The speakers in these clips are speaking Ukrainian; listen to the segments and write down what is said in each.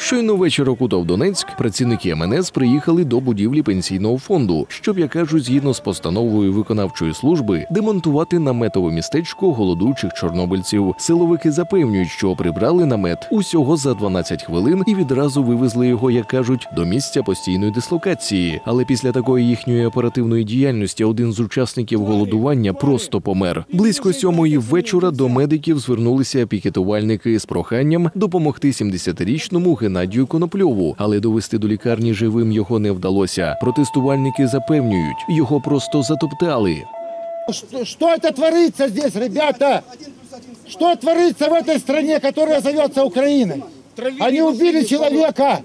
Щойно вечір окутав Донецьк, працівники МНС приїхали до будівлі пенсійного фонду, щоб, як кажуть, згідно з постановою виконавчої служби, демонтувати наметове містечко голодуючих чорнобильців. Силовики запевнюють, що прибрали намет усього за 12 хвилин і відразу вивезли його, як кажуть, до місця постійної дислокації. Але після такої їхньої оперативної діяльності один з учасників голодування просто помер. Близько сьомої вечора до медиків звернулися пікетувальники з проханням допомогти 70-річному Геннадію Конопльову, але довести до лікарні живим його не вдалося. Протестувальники запевнюють, його просто затоптали. Что, что это творится здесь, ребята? Что творится в этой стране, которая зовется Украиной? Они убили человека.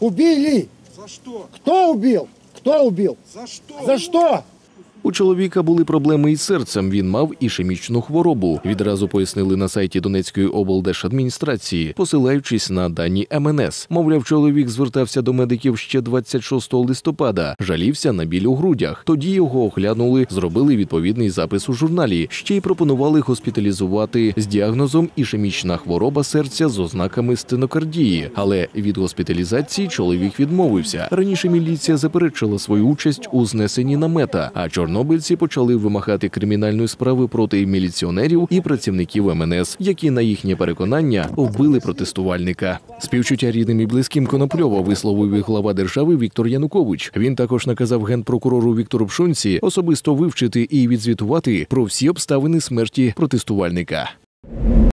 Убили. За что? Кто убил? Кто убил? За что? За что? У чоловіка були проблеми із серцем. Він мав ішемічну хворобу. Відразу пояснили на сайті Донецької облдержадміністрації, посилаючись на дані МНС. Мовляв, чоловік звертався до медиків ще 26 листопада, жалівся на біль у грудях. Тоді його оглянули, зробили відповідний запис у журналі. Ще й пропонували госпіталізувати з діагнозом ішемічна хвороба серця з ознаками стенокардії. Але від госпіталізації чоловік відмовився. Раніше міліція заперечила свою участь у знесенні намета, а чорнобильці почали вимагати кримінальної справи проти міліціонерів і працівників МНС, які на їхнє переконання вбили протестувальника. Співчуття рідним і близьким Конопльова висловив і глава держави Віктор Янукович. Він також наказав генпрокурору Віктору Пшонці особисто вивчити і відзвітувати про всі обставини смерті протестувальника.